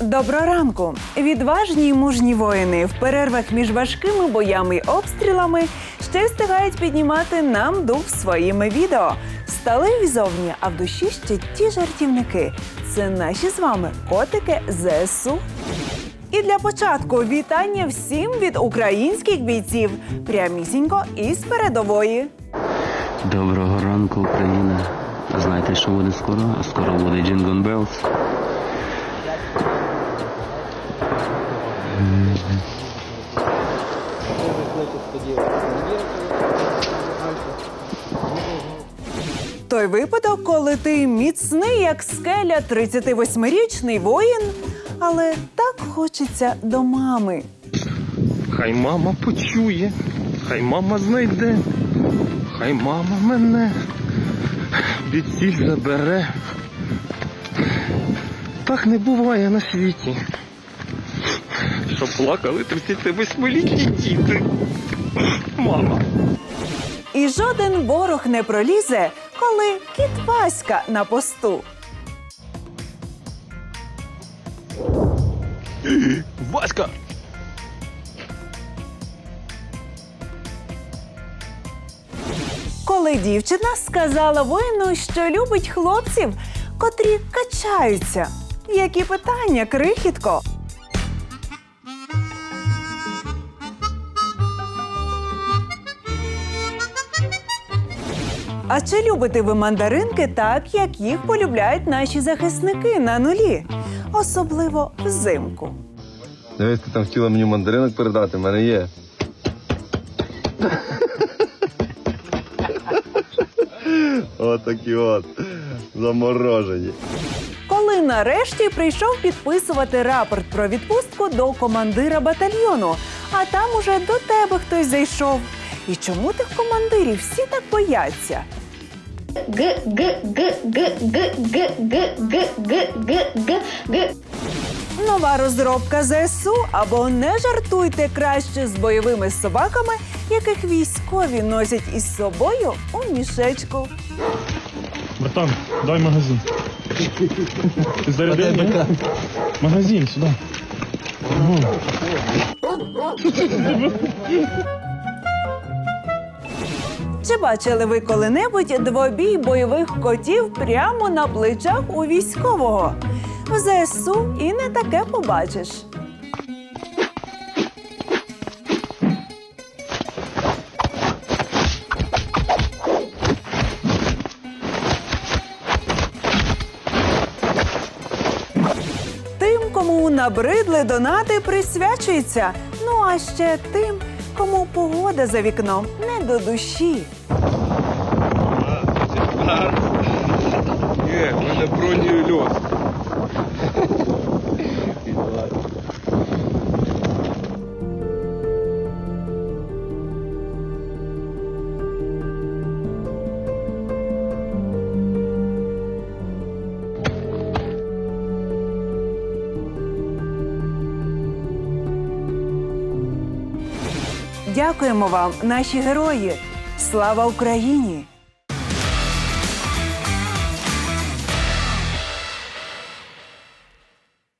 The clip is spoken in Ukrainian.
Доброго ранку! Відважні й мужні воїни в перервах між важкими боями й обстрілами ще встигають піднімати нам дух своїми відео. Стали зовні, а в душі ще ті жартівники. Це наші з вами котики ЗСУ. І для початку вітання всім від українських бійців, прямісінько із передової. Доброго ранку, Україна. Знаєте, що буде скоро? Скоро буде Jingle Bells. Той випадок, коли ти міцний, як скеля, 38-річний воїн, але так хочеться до мами. Хай мама почує, хай мама знайде, хай мама мене від забере. Так не буває на світі. Щоб плакали 38-літні діти. Мама. І жоден ворог не пролізе, коли кіт Васька на посту. Васька! Коли дівчина сказала воїну, що любить хлопців, котрі качаються. Які питання, крихітко? А чи любите ви мандаринки так, як їх полюбляють наші захисники на нулі? Особливо взимку. Дивись, ти там хотіла мені мандаринок передати, в мене є. Отакі от. Заморожені. Коли нарешті прийшов підписувати рапорт про відпустку до командира батальйону, а там уже до тебе хтось зайшов. І чому тих командирів всі так бояться? Г г г г г г г г г г г г Нова розробка ЗСУ або не жартуйте краще з бойовими собаками, яких військові носять із собою у мішечку. Братан, дай магазин. Ти зарядив? ні? Магазин сюди. Чи бачили ви коли-небудь двобій бойових котів прямо на плечах у військового? В ЗСУ і не таке побачиш. Тим, кому набридли донати, присвячується. Ну а ще тим, кому погода за вікном не до душі. Є, в мене бронює льос. Дякуємо вам, наші герої! Слава Україні!